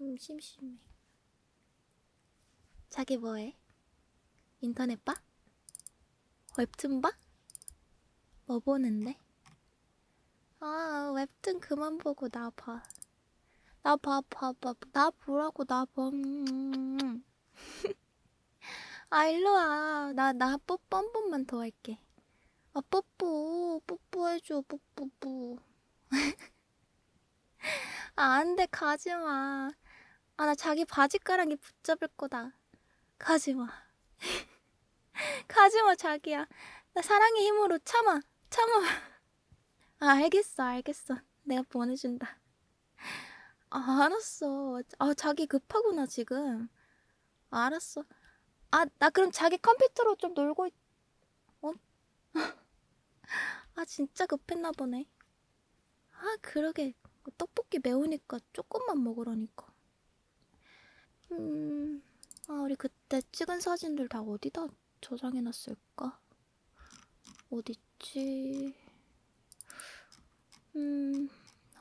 음, 심심해. 자기 뭐해? 인터넷 봐? 웹툰 봐? 뭐 보는데? 아, 웹툰 그만 보고 나 봐. 나 봐, 봐, 봐. 나 보라고, 나 봐. 음. 아, 일로 와. 나, 나 뽀뽀 한 번만 더 할게. 아, 뽀뽀. 뽀뽀해줘, 뽀뽀뽀. 아, 안 돼, 가지 마. 아, 나 자기 바지가랑이 붙잡을 거다. 가지 마. 가지 마, 자기야. 나 사랑의 힘으로 참아. 참아. 아, 알겠어, 알겠어. 내가 보내준다. 아, 알았어. 아, 자기 급하구나, 지금. 알았어. 아, 나 그럼 자기 컴퓨터로 좀 놀고 있... 어? 아, 진짜 급했나 보네. 아, 그러게. 떡볶이 매우니까 조금만 먹으라니까. 음, 아, 우리 그때 찍은 사진들 다 어디다 저장해놨을까? 어딨지? 음,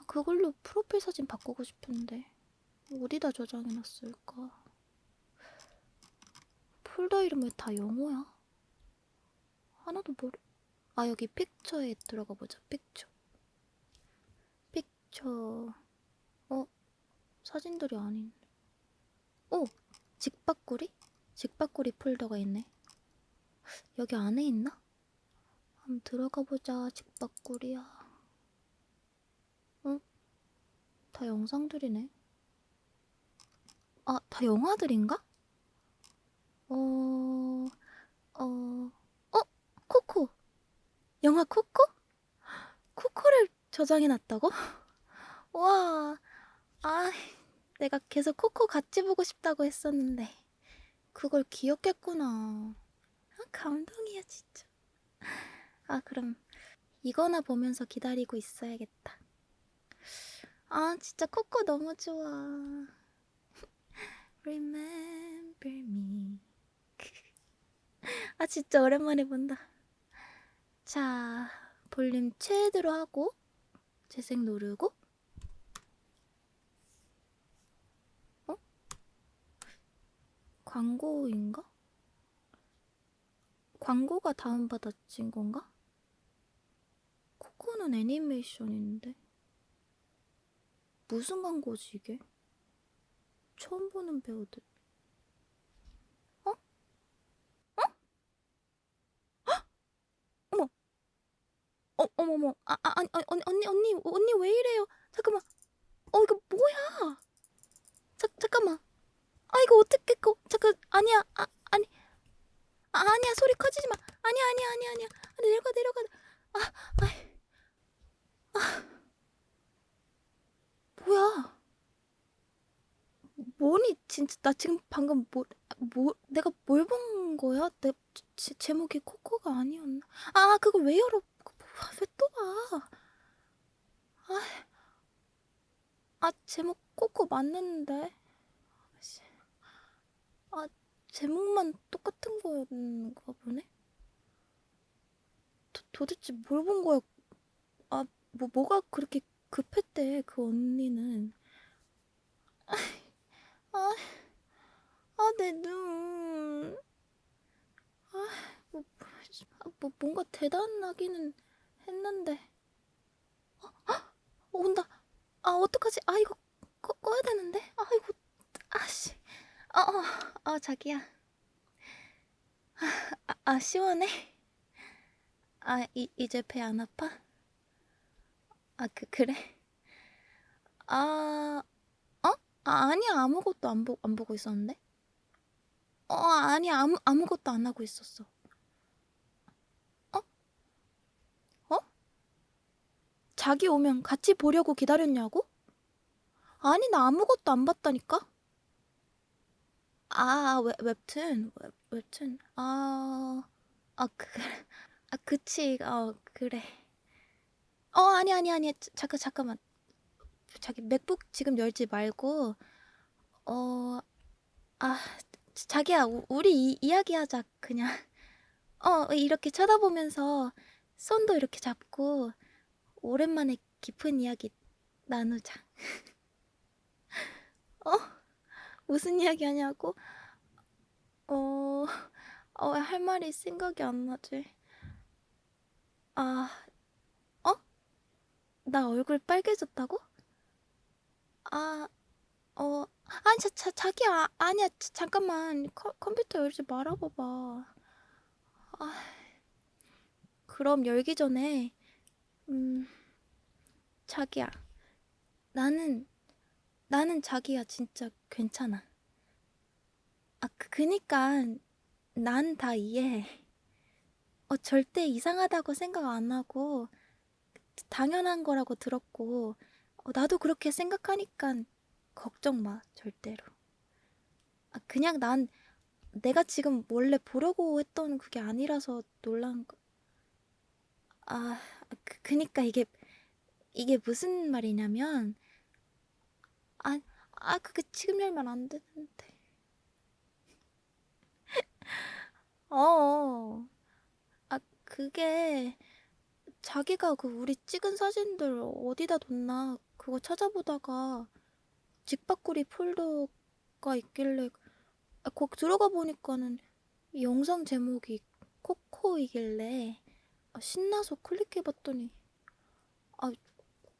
그걸로 프로필 사진 바꾸고 싶은데 어디다 저장해놨을까? 폴더 이름 왜 다 영어야? 하나도 모르. 아 여기 픽처에 들어가 보자. 픽처. 픽처. 어? 사진들이 아닌. 오! 직박구리? 직박구리 폴더가 있네. 여기 안에 있나? 한번 들어가 보자. 직박구리야. 어? 다 영상들이네. 아, 다 영화들인가? 어, 어, 어? 코코. 영화 코코? 코코를 저장해놨다고? 와, 아, 내가 계속 코코 같이 보고 싶다고 했었는데 그걸 기억했구나. 아, 감동이야 진짜. 아, 그럼 이거나 보면서 기다리고 있어야겠다. 아, 진짜 코코 너무 좋아. Remember me. 아, 진짜 오랜만에 본다. 자, 볼륨 최대로 하고 재생 누르고 광고인가? 광고가 다운받아진 건가? 코코는 애니메이션인데 무슨 광고지 이게? 처음 보는 배우들 어? 어? 헉! 어머 어, 어머머 아, 아, 아니, 언니, 언니, 언니, 언니 왜 이래요? 잠깐만 어, 이거 뭐야? 자, 잠깐만 아, 이거 어떻게, 거, 잠깐, 아니야, 아, 아니. 아, 아니야, 소리 커지지 마. 아니야, 아니야, 아니야, 아니야. 아, 내려가, 내려가. 아, 아, 아. 뭐야? 뭐니? 진짜 나 지금 방금 뭐, 뭐 내가 뭘 본 거야? 내 제, 제목이 코코가 아니었나? 아 그걸 왜 열어? 왜또 봐? 아, 아 제목 코코 맞는데. 아 제목만 똑같은 거였는가 보네. 도, 도대체 뭘 본 거야? 아 뭐 뭐가 그렇게 급했대 그 언니는. 아, 아, 내 눈. 아, 뭐, 아, 뭐 뭔가 대단하기는 했는데. 어, 아, 온다. 아, 어떡하지? 아, 이거 꺼, 꺼야 되는데. 아, 이거, 아씨. 아, 어, 아, 자기야. 아, 아, 아, 시원해? 아, 이, 이제 배 안 아파? 아, 그, 그래? 아, 아, 아니야. 아무것도 안, 보, 안 보고 있었는데? 어, 아니야. 아무, 아무것도 안 하고 있었어. 어? 어? 자기 오면 같이 보려고 기다렸냐고? 아니, 나 아무것도 안 봤다니까? 아, 웹, 웹툰. 웹, 웹툰. 아, 아, 그래. 아, 그치. 어, 그래. 어, 아니, 아니, 아니. 자, 잠깐, 잠깐만. 자기 맥북 지금 열지 말고 어, 아, 자기야, 우- 우리 이, 이야기하자 그냥. 어, 이렇게 쳐다보면서 손도 이렇게 잡고 오랜만에 깊은 이야기 나누자. 무슨 이야기 하냐고? 어, 어, 할 말이 생각이 안 나지. 아, 어? 나 얼굴 빨개졌다고? 아, 어, 아니, 자, 자, 자기야, 아니야, 자, 잠깐만, 컴, 컴퓨터 열지 말아봐봐. 아, 그럼 열기 전에, 음, 자기야, 나는, 나는 자기야, 진짜 괜찮아. 아, 그, 그니까, 난 다 이해해. 어, 절대 이상하다고 생각 안 하고, 당연한 거라고 들었고, 어, 나도 그렇게 생각하니까 걱정 마, 절대로. 아, 그냥 난 내가 지금 원래 보려고 했던 그게 아니라서 놀란 거. 아, 그, 그니까 이게, 이게 무슨 말이냐면, 아, 아, 그게 지금 열면 안 되는데. 어, 아, 그게, 자기가 그 우리 찍은 사진들 어디다 뒀나 그거 찾아보다가 직박구리 폴더가 있길래 아, 거기 들어가 보니까는 이 영상 제목이 코코이길래 아, 신나서 클릭해봤더니 아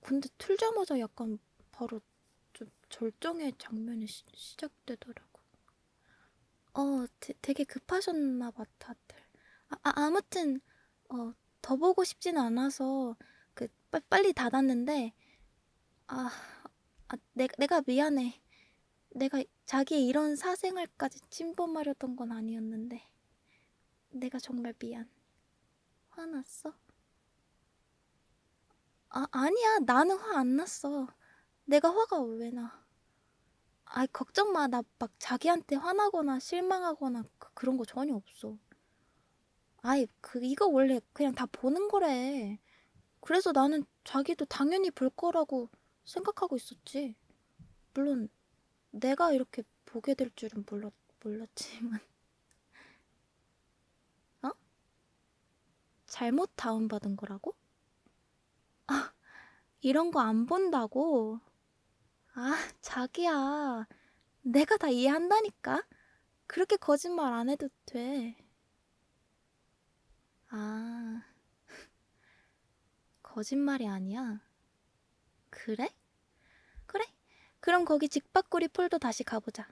근데 틀자마자 약간 바로 좀 절정의 장면이 시, 시작되더라고. 어 되, 되게 급하셨나 봐 다들. 아, 아 아무튼 어 더 보고 싶진 않아서 그 빨, 빨리 닫았는데 아, 아 내, 내가 미안해. 내가 자기의 이런 사생활까지 침범하려던 건 아니었는데 내가 정말 미안. 화났어? 아, 아니야. 나는 화 안 났어. 내가 화가 왜 나? 아이, 걱정 마. 나 막 자기한테 화나거나 실망하거나 그, 그런 거 전혀 없어. 아이, 그, 이거 원래 그냥 다 보는 거래. 그래서 나는 자기도 당연히 볼 거라고 생각하고 있었지. 물론, 내가 이렇게 보게 될 줄은 몰랐, 몰랐지만. 어? 잘못 다운받은 거라고? 아, 이런 거 안 본다고? 아, 자기야. 내가 다 이해한다니까? 그렇게 거짓말 안 해도 돼. 아, 거짓말이 아니야. 그래? 그래. 그럼 거기 직박구리 폴더 다시 가보자.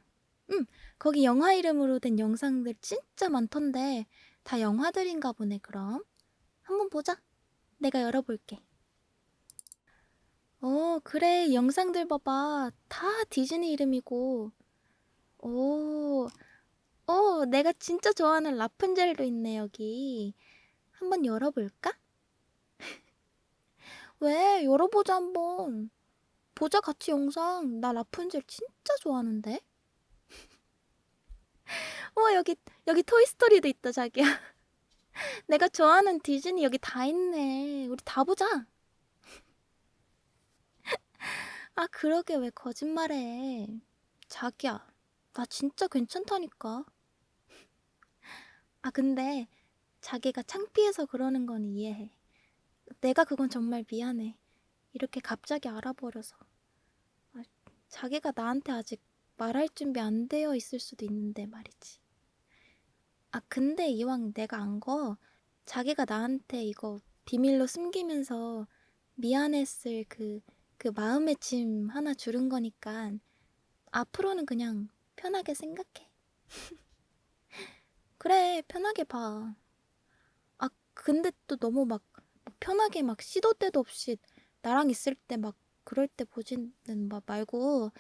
응, 거기 영화 이름으로 된 영상들 진짜 많던데 다 영화들인가 보네, 그럼. 한번 보자. 내가 열어볼게. 어, 그래. 영상들 봐봐. 다 디즈니 이름이고. 오, 어, 내가 진짜 좋아하는 라푼젤도 있네, 여기. 한번 열어볼까? 왜? 열어보자, 한번. 보자, 같이 영상. 나 라푼젤 진짜 좋아하는데? 어, 여기, 여기 토이스토리도 있다, 자기야. 내가 좋아하는 디즈니 여기 다 있네. 우리 다 보자. 아, 그러게 왜 거짓말해. 자기야, 나 진짜 괜찮다니까. 아, 근데 자기가 창피해서 그러는 건 이해해. 내가 그건 정말 미안해. 이렇게 갑자기 알아버려서. 아, 자기가 나한테 아직 말할 준비 안 되어 있을 수도 있는데 말이지. 아, 근데 이왕 내가 안 거, 자기가 나한테 이거 비밀로 숨기면서 미안했을 그, 그 마음의 짐 하나 주른 거니까 앞으로는 그냥 편하게 생각해. 그래, 편하게 봐. 아, 근데 또 너무 막 편하게 막 시도 때도 없이 나랑 있을 때 막 그럴 때 보지는 마- 말고.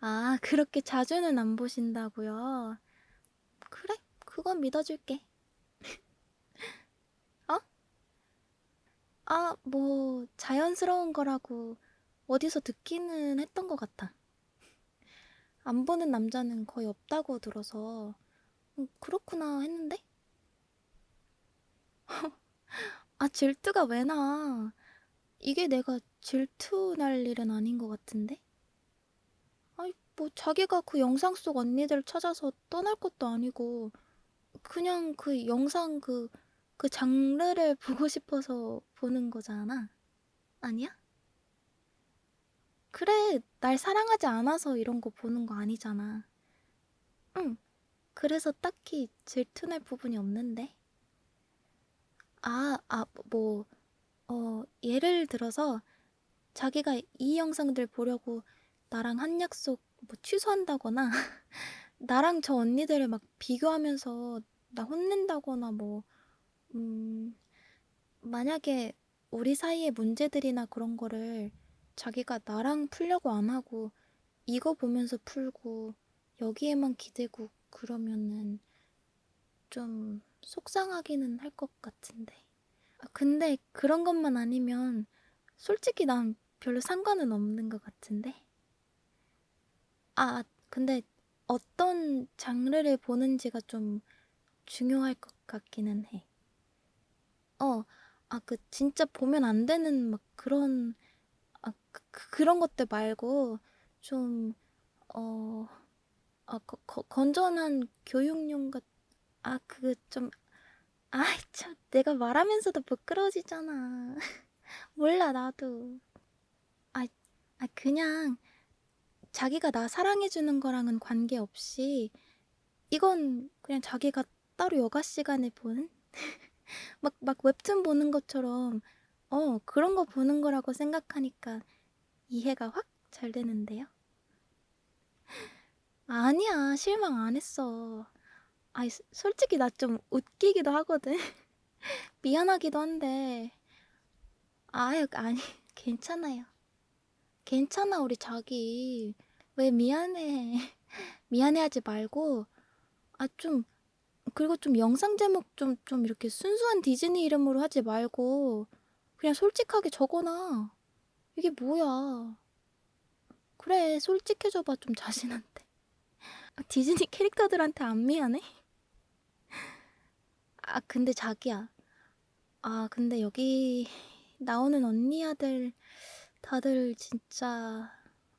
아, 그렇게 자주는 안 보신다고요? 그래, 그건 믿어줄게. 아, 뭐, 자연스러운 거라고 어디서 듣기는 했던 것 같아. 안 보는 남자는 거의 없다고 들어서, 음, 그렇구나 했는데? 아, 질투가 왜 나? 이게 내가 질투 날 일은 아닌 것 같은데? 아이, 뭐, 자기가 그 영상 속 언니들 찾아서 떠날 것도 아니고, 그냥 그 영상 그, 그 장르를 보고 싶어서 보는 거잖아. 아니야? 그래, 날 사랑하지 않아서 이런 거 보는 거 아니잖아. 응, 그래서 딱히 질투날 부분이 없는데. 아, 아, 뭐, 어, 예를 들어서 자기가 이 영상들 보려고 나랑 한 약속 뭐 취소한다거나 나랑 저 언니들을 막 비교하면서 나 혼낸다거나 뭐, 음, 만약에 우리 사이의 문제들이나 그런 거를 자기가 나랑 풀려고 안 하고 이거 보면서 풀고 여기에만 기대고 그러면은 좀 속상하기는 할 것 같은데. 아, 근데 그런 것만 아니면 솔직히 난 별로 상관은 없는 것 같은데. 아, 근데 어떤 장르를 보는지가 좀 중요할 것 같기는 해. 어, 아, 그 진짜 보면 안 되는 막 그런 아, 그, 그- 그런 것들 말고 좀 어, 아, 거, 거, 건전한 교육용 같, 아, 그거 좀, 아이, 참, 내가 말하면서도 부끄러워지잖아. 몰라, 나도. 아, 아, 그냥 자기가 나 사랑해 주는 거랑은 관계없이 이건 그냥 자기가 따로 여가 시간에 보는? 막, 막 웹툰 보는 것처럼 어, 그런 거 보는 거라고 생각하니까 이해가 확 잘 되는데요. 아니야, 실망 안 했어. 아이, 소- 솔직히 나 좀 웃기기도 하거든. 미안하기도 한데. 아유, 아니, 괜찮아요. 괜찮아, 우리 자기. 왜 미안해. 미안해하지 말고, 아, 좀, 그리고 좀 영상 제목 좀, 좀 이렇게 순수한 디즈니 이름으로 하지 말고, 그냥 솔직하게 적어놔. 이게 뭐야. 그래, 솔직해져봐, 좀 자신한테. 아, 디즈니 캐릭터들한테 안 미안해? 아, 근데 자기야. 아, 근데 여기 나오는 언니 아들 다들 진짜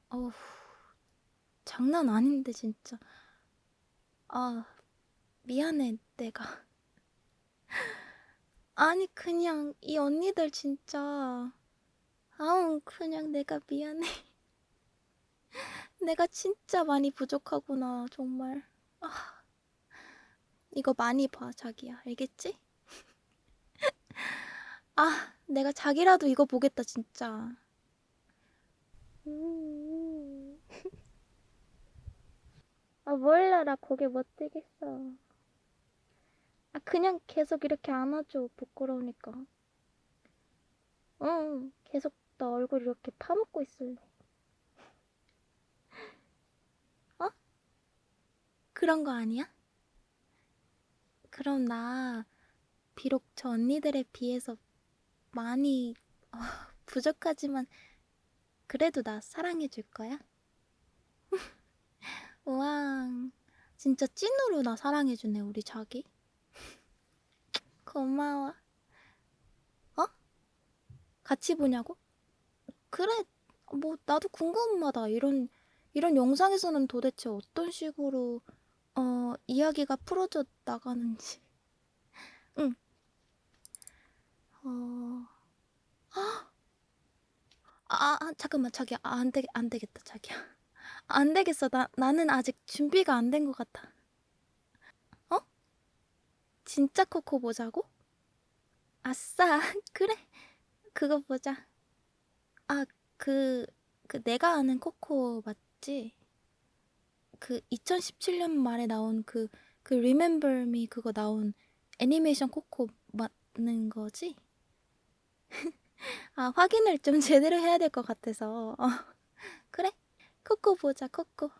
어우, 장난 아닌데 진짜. 아, 미안해, 내가. 아니, 그냥 이 언니들 진짜 아우, 그냥 내가 미안해. 내가 진짜 많이 부족하구나, 정말. 아, 이거 많이 봐, 자기야. 알겠지? 아, 내가 자기라도 이거 보겠다, 진짜. 음. 아, 몰라, 나 고개 못 들겠어. 아, 그냥 계속 이렇게 안아줘, 부끄러우니까. 응, 계속 나 얼굴 이렇게 파묻고 있을래. 어? 그런 거 아니야? 그럼 나, 비록 저 언니들에 비해서 많이, 어, 부족하지만, 그래도 나 사랑해 줄 거야? 우와, 진짜 찐으로 나 사랑해 주네, 우리 자기. 고마워. 어? 같이 보냐고? 그래, 뭐, 나도 궁금하다. 이런, 이런 영상에서는 도대체 어떤 식으로, 어, 이야기가 풀어져 나가는지. 응. 어, 아, 아, 아, 잠깐만, 자기야. 아, 안 되, 안 되겠다, 자기야. 안 되겠어. 나, 나는 아직 준비가 안 된 것 같아. 어? 진짜 코코 보자고? 아싸, 그래. 그거 보자. 아, 그, 그 내가 아는 코코 맞지? 그 2017년 말에 나온 그, 그 Remember Me 그거 나온 애니메이션 코코 맞는 거지? 아, 확인을 좀 제대로 해야 될 것 같아서. 어, 그래. 코코 보자, 코코.